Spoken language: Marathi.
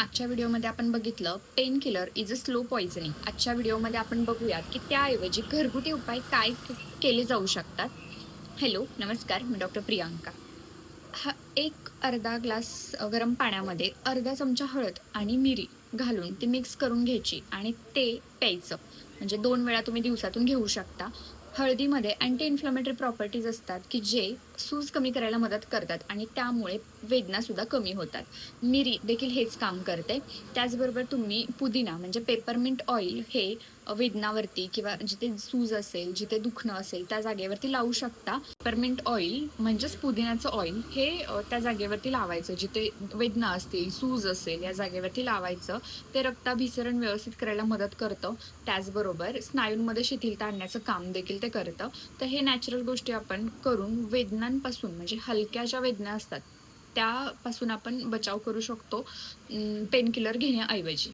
मागच्या व्हिडिओमध्ये आपण बघितलं pain killer is a slow poisoning आजच्या व्हिडिओमध्ये आपण बघूयात की त्याऐवजी घरगुती उपाय काय के- केले जाऊ शकतात. हॅलो नमस्कार मी डॉक्टर प्रियांका. हा एक अर्धा ग्लास गरम पाण्यामध्ये अर्धा चमचा हळद आणि मिरी घालून ती मिक्स करून घ्यायची आणि ते प्यायचं. म्हणजे दोन वेळा तुम्ही दिवसातून घेऊ शकता. हळदीमध्ये अँटी इन्फ्लमेटरी प्रॉपर्टीज असतात की जे सूज कमी करायला मदत करतात आणि त्यामुळे वेदनासुद्धा कमी होतात. मिरी देखील हेच काम करते. त्याचबरोबर तुम्ही पुदिना म्हणजे पेपरमिंट ऑइल हे वेदनावरती किंवा जिथे सूज असेल जिथे दुखणं असेल त्या जागेवरती लावू शकता. पेपरमिंट ऑइल म्हणजेच पुदिन्याचं ऑइल हे त्या जागेवरती लावायचं. जिथे वेदना असतील सूज असेल या जागेवरती लावायचं. ते रक्ताभिसरण व्यवस्थित करायला मदत करतं. त्याचबरोबर स्नायूंमध्ये शिथिलता आणण्याचं काम देखील ते करतं. तर हे नॅचरल गोष्टी आपण करून वेदनांपासून म्हणजे हलक्या ज्या वेदना असतात त्यापासून आपण बचाव करू शकतो पेन किलर घेण्याऐवजी.